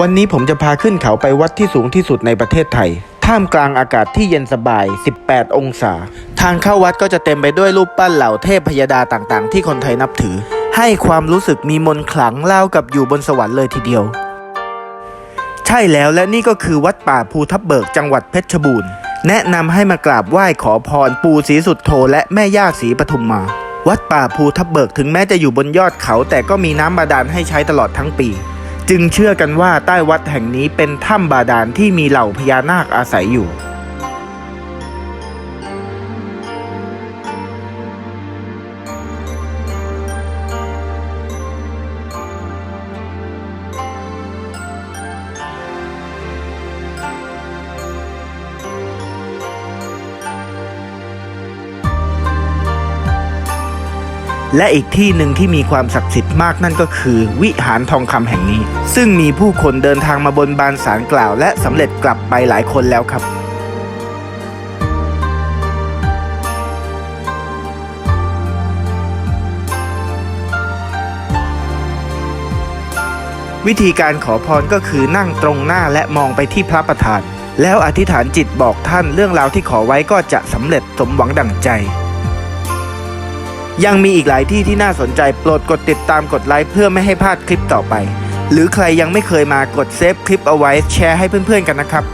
วันนี้ผมจะพาขึ้นเขาไปวัดที่สูงที่สุดในประเทศไทย ท่ามกลางอากาศที่เย็นสบาย 18 องศา ทางเข้าวัดก็จะเต็มไปด้วยรูปปั้นเหล่าเทพพยดาต่างๆ ที่คนไทยนับถือ ให้ความรู้สึกมีมนต์ขลังเล่ากับอยู่บนสวรรค์เลยทีเดียว ใช่แล้วและนี่ก็คือวัดป่าภูทับเบิกจังหวัดเพชรบูรณ์ แนะนำให้มากราบไหว้ขอพรปู่ศรีสุดโธและแม่ย่าศรีปทุมมา วัดป่าภูทับเบิกถึงแม้จะอยู่บนยอดเขา แต่ก็มีน้ำบาดาลให้ใช้ตลอดทั้งปี จึงเชื่อกันว่าใต้วัดแห่งนี้เป็นถ้ำบาดาลที่มีเหล่าพญานาคอาศัยอยู่ และอีกที่หนึ่งที่มีความศักดิ์สิทธิ์มากนั่นก็คือ วิหารทองคำแห่งนี้ ซึ่งมีผู้คนเดินทางมาบนบานสารกล่าว และสำเร็จกลับไปหลายคนแล้วครับวิธีการขอพรก็คือนั่งตรงหน้าและมองไปที่พระประธาน แล้วอธิษฐานจิตบอกท่านเรื่องราวที่ขอไว้ก็จะสำเร็จสมหวังดั่งใจ ยังมีอีกหลายที่ที่น่าสนใจโปรดกดติดตามกดไลค์เพื่อไม่ให้พลาดคลิปต่อไป หรือใครยังไม่เคยมากดเซฟคลิปเอาไว้แชร์ให้เพื่อนๆกันนะครับ